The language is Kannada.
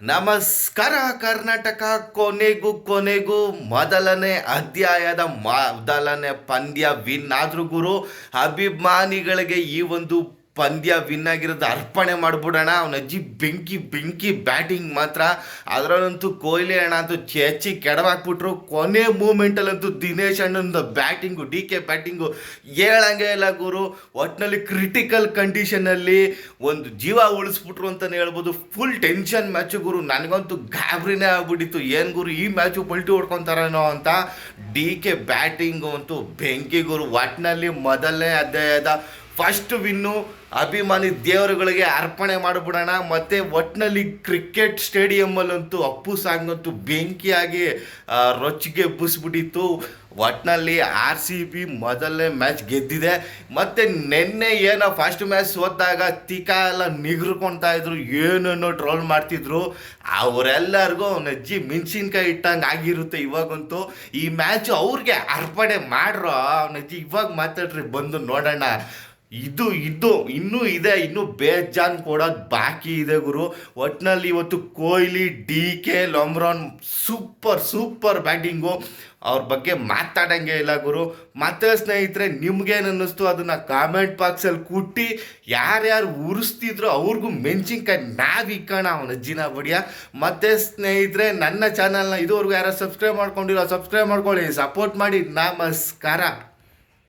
ನಮಸ್ಕಾರ ಕರ್ನಾಟಕ ಕೊನೆಗೂ ಕೊನೆಗೂ ಮೊದಲನೇ ಅಧ್ಯಾಯದ ಮೊದಲನೇ ಪಂದ್ಯ ವಿನ್ ಆದರೂ ಗುರು ಅಭಿಮಾನಿಗಳಿಗೆ ಈ ಒಂದು ಪಂದ್ಯ ವಿನ್ ಆಗಿರೋದು ಅರ್ಪಣೆ ಮಾಡಿಬಿಡೋಣ. ಅವನ ಅಜ್ಜಿ ಬೆಂಕಿ ಬೆಂಕಿ ಬ್ಯಾಟಿಂಗ್ ಮಾತ್ರ. ಅದರಲ್ಲಂತೂ ಕೊಹ್ಲಿ ಅಣ್ಣ ಅಂತೂ ಚೆಚ್ಚಿ ಕೆಡವಾಕ್ಬಿಟ್ರು. ಕೊನೆ ಮೂಮೆಂಟಲ್ಲಂತೂ ದಿನೇಶ್ ಅಣ್ಣನ ಬ್ಯಾಟಿಂಗು, ಡಿ ಕೆ ಬ್ಯಾಟಿಂಗು. ಹೇಳಂಗೆ ಇಲ್ಲ ಗುರು. ಒಟ್ಟಿನಲ್ಲಿ ಕ್ರಿಟಿಕಲ್ ಕಂಡೀಷನಲ್ಲಿ ಒಂದು ಜೀವ ಉಳಿಸ್ಬಿಟ್ರು ಅಂತಲೇ ಹೇಳ್ಬೋದು. ಫುಲ್ ಟೆನ್ಷನ್ ಮ್ಯಾಚು ಗುರು. ನನಗಂತೂ ಗಾಬರಿನೇ ಆಗ್ಬಿಟ್ಟಿತ್ತು. ಏನು ಗುರು, ಈ ಮ್ಯಾಚು ಪಲ್ಟಿ ಹೊಡ್ಕೊತಾರೇನೋ ಅಂತ. ಡಿ ಕೆ ಬ್ಯಾಟಿಂಗು ಅಂತೂ ಬೆಂಕಿ ಗುರು. ಒಟ್ಟಿನಲ್ಲಿ ಮೊದಲನೇ ಅಧ್ಯಾಯದ ಫಸ್ಟ್ ವಿನ್ನು ಅಭಿಮಾನಿ ದೇವರುಗಳಿಗೆ ಅರ್ಪಣೆ ಮಾಡಿಬಿಡೋಣ. ಮತ್ತು ಒಟ್ಟಿನಲ್ಲಿ ಕ್ರಿಕೆಟ್ ಸ್ಟೇಡಿಯಮ್ಮಲ್ಲಂತೂ ಅಪ್ಪು ಸಾಂಗ್ ಅಂತೂ ಬೆಂಕಿಯಾಗಿ ರೊಚ್ಚಿಗೆ ಎಬ್ಬಿಸ್ಬಿಟ್ಟಿತ್ತು ಒಟ್ಟಿನಲ್ಲಿ ಆರ್ ಸಿ ಬಿ ಮೊದಲನೇ ಮ್ಯಾಚ್ ಗೆದ್ದಿದೆ. ಮತ್ತು ನಿನ್ನೆ ಏನೋ ಫಸ್ಟ್ ಮ್ಯಾಚ್ ಸೋತಾಗ ತಿಕಾ ಎಲ್ಲ ನಿಗ್ರಕೊಳ್ತಾ ಇದ್ರು, ಏನೇನೋ ಟ್ರೋಲ್ ಮಾಡ್ತಿದ್ರು. ಅವರೆಲ್ಲರಿಗೂ ಅವನ ಅಜ್ಜಿ ಮೆಣಸಿನ್ಕಾಯಿ ಇಟ್ಟಂಗೆ ಆಗಿರುತ್ತೆ ಇವಾಗಂತೂ. ಈ ಮ್ಯಾಚ್ ಅವ್ರಿಗೆ ಅರ್ಪಣೆ ಮಾಡ್ರೋ ಅವನ ಅಜ್ಜಿ ಇವಾಗ ಮಾತಾಡ್ರಿ, ಬಂದು ನೋಡೋಣ. ಇದು ಇದು, ಇನ್ನೂ ಇದೆ, ಇನ್ನೂ ಬೇಜಾನ್ ಕೊಡೋದು ಬಾಕಿ ಇದೆ ಗುರು. ಒಟ್ಟಿನಲ್ಲಿ ಇವತ್ತು Kohli, D K, Lomror, super super batting ಅವ್ರ ಬಗ್ಗೆ ಮಾತಾಡಂಗೆ ಇಲ್ಲ ಗುರು. ಮತ್ತೆ ಸ್ನೇಹಿತರೆ ನಿಮ್ಗೇನು ಅನ್ನಿಸ್ತು ಅದನ್ನು ಕಾಮೆಂಟ್ ಬಾಕ್ಸಲ್ಲಿ ಕುಟ್ಟಿ ಯಾರ್ಯಾರು ಉರಿಸ್ತಿದ್ರು ಅವ್ರಿಗೂ ಮೆಣಸಿನ್ಕಾಯಿ ನಾವು ಇಕ್ಕೋಣ ಅವನ ಅಜ್ಜಿನ ಬಡಿಯ ಮತ್ತೆ ಸ್ನೇಹಿತರೆ, ನನ್ನ ಚಾನಲ್ನ ಇದುವರೆಗೂ ಯಾರು ಸಬ್ಸ್ಕ್ರೈಬ್ ಮಾಡ್ಕೊಂಡಿರೋ ಸಬ್ಸ್ಕ್ರೈಬ್ ಮಾಡ್ಕೊಳ್ಳಿ. ಸಪೋರ್ಟ್ ಮಾಡಿ. ನಮಸ್ಕಾರ.